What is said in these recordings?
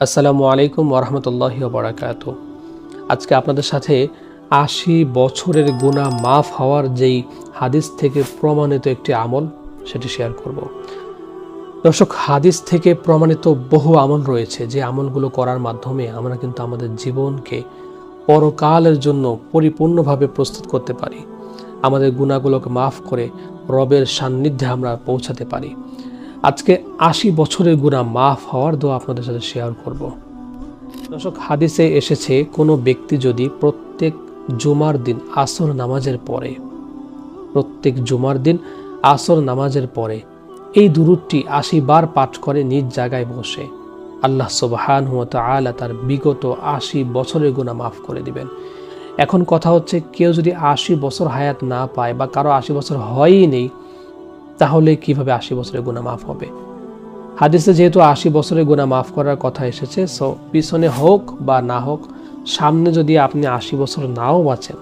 আসসালামু আলাইকুম ওরহমতুল্লাহি বরাকাত আজকে আপনাদের সাথে আশি বছরের গুণা মাফ হওয়ার যেই হাদিস থেকে প্রমাণিত একটি আমল, সেটি শেয়ার করব। দর্শক, হাদিস থেকে প্রমাণিত বহু আমল রয়েছে, যে আমলগুলো করার মাধ্যমে আমরা কিন্তু আমাদের জীবনকে পরকালের জন্য পরিপূর্ণভাবে প্রস্তুত করতে পারি। আমাদের গুণাগুলোকে মাফ করে রবের সান্নিধ্যে আমরা পৌঁছাতে পারি। আজকে আশি বছরের গুণা মাফ হওয়ার দোয়া আপনাদের সাথে শেয়ার করব। দর্শক, হাদিসে এসেছে, কোনো ব্যক্তি যদি প্রত্যেক জুমার দিন আসর নামাজের পরে, প্রত্যেক জুমার দিন আসর নামাজের পরে এই দুরুদটি আশি বার পাঠ করে নিজ জায়গায় বসে, আল্লাহ সুবহান তাআলা তার বিগত আশি বছরের গুণা মাফ করে দিবেন। এখন কথা হচ্ছে, কেউ যদি আশি বছর হায়াত না পায় বা কারও আশি বছর হয়ই নেই তাহলে কীভাবে আশি বছরের গুণা মাফ হবে? হাদিসে যেহেতু আশি বছরের গুণা মাফ করার কথা এসেছে সো পিছনে হোক বা না হোক, সামনে যদি আপনি আশি বছর নাও বাঁচেন,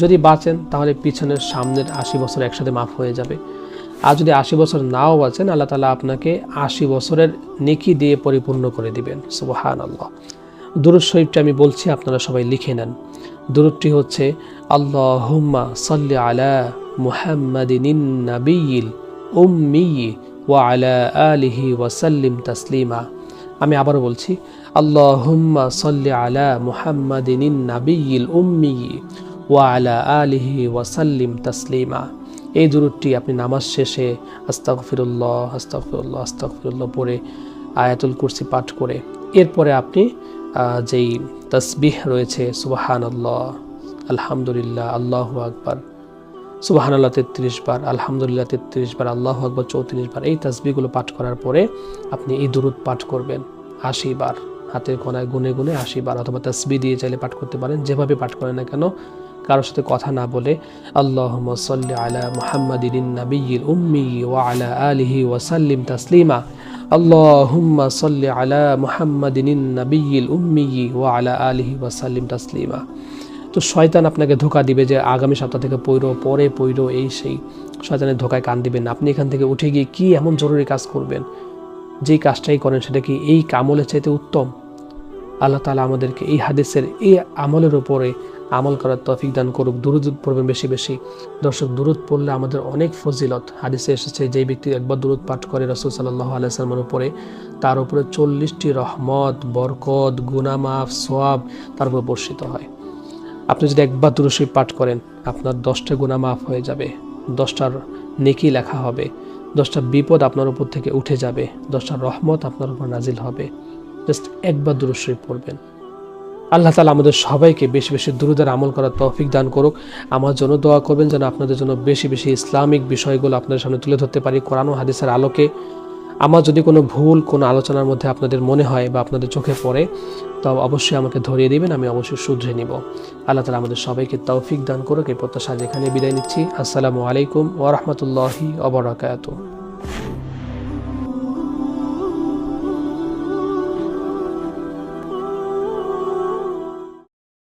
যদি বাঁচেন তাহলে পিছনের সামনের আশি বছর একসাথে মাফ হয়ে যাবে। আর যদি আশি বছর নাও বাঁচেন, আল্লাহ তালা আপনাকে আশি বছরের নেকি দিয়ে পরিপূর্ণ করে দিবেন। সুবহান আল্লাহ দুরুদ শরীফটা আমি বলছি, আপনারা সবাই লিখে নেন। দুরুদটি হচ্ছে আল্লাহ হুম্মা সাল্লি আলা মুহাম্মাদিন উম্মি আলিহি ওয়াসাল্লিম তাসলিমা। আমি আবারও বলছি আল্লাহ হুম্মা সাল্লি আলা উম্মি আলিহি ওয়াসাল্লিম তাসলিমা। এই দুরুদটি আপনি নামাজ শেষে আস্তাগফিরুল্লাহ আস্তাগফিরুল্লাহ আস্তাগফিরুল্লাহ পড়ে আয়াতুল কুরসি পাঠ করে, এরপরে আপনি যেই তসবিহ রয়েছে সুবাহান আল্লাহ আলহামদুলিল্লাহ, আল্লাহ আকবার সুবাহান আল্লাহ তেত্রিশ বার, আলহামদুলিল্লাহ, তেত্রিশ বার, আল্লাহ আকবর, চৌত্রিশ বার এই তসবিগুলো পাঠ করার পরে আপনি এই দুরুদ পাঠ করবেন। আশি বার, হাতের কোনায় গুনে গুনে আশি বার অথবা তসবি দিয়ে চাইলে পাঠ করতে পারেন, যেভাবে পাঠ করেন না কেন, কারোর সাথে কথা না বলে আল্লাহ সাল্লি আলা মুহাম্মাদিন নাবিয়িল উম্মি ওয়া আলা আলিহি ওয়াসাল্লিম তাসলিমা। সাল্লি আলা মুহাম্মাদিন নাবিয়িল উম্মি ওয়া আলা আলিহি ওয়াসাল্লিম তাসলিমা। তো শয়তান আপনাকে ধোকা দিবে যে আগামী সপ্তাহ থেকে পইরো পরে পৈরো, এই সেই। শয়তানের ধোকায় কান দিবেন। আপনি এখান থেকে উঠে গিয়ে কি এমন জরুরি কাজ করবেন? যেই কাজটাই করেন সেটা কি এই কামলের চাইতে উত্তম? আল্লাহ তালা আমাদেরকে এই হাদিসের এই আমলের উপরে আমল করার তফিক দান করুক। দুরুদ পড়বেন বেশি বেশি। দর্শক, দুরুদ পড়লে আমাদের অনেক ফজিলত। হাদিসে এসেছে, যেই ব্যক্তি একবার দুরুদ পাঠ করে রসুল সাল্লাহ আলাইসালামের উপরে, তার উপরে চল্লিশটি রহমত, বরকত গুনামাফ সোয়াব তার উপর বর্ষিত হয়। আপনি যদি একবার দুরুশরীফ পাঠ করেন, আপনার দশটা গুণা মাফ হয়ে যাবে, দশটার নেকি লেখা হবে, দশটা বিপদ আপনার উপর থেকে উঠে যাবে, দশটা রহমত আপনার উপর নাজিল হবে। জাস্ট একবার দুরুশরীফ পড়বেন। আল্লাহ তালা আমাদের সবাইকে বেশি বেশি দুরুদের আমল করার তৌফিক দান করুক। আমার জন্য দোয়া করবেন যেন আপনাদের জন্য বেশি বেশি ইসলামিক বিষয়গুলো আপনাদের সামনে তুলে ধরতে পারি, কোরআন হাদিসের আলোকে। আমার যদি কোনো ভুল, কোনো আলোচনার মধ্যে আপনাদের মনে হয় বা আপনাদের চোখে পড়ে তো অবশ্যই আমাকে ধরিয়ে দেবেন, আমি অবশ্যই শুধরে নিব। আল্লাহ তালা আমাদের সবাইকে তৌফিক দান করুক। এই প্রত্যাশা যেখানে বিদায় নিচ্ছি। আসসালামু আলাইকুম ওরহমতুল্লাহি অবরাকাত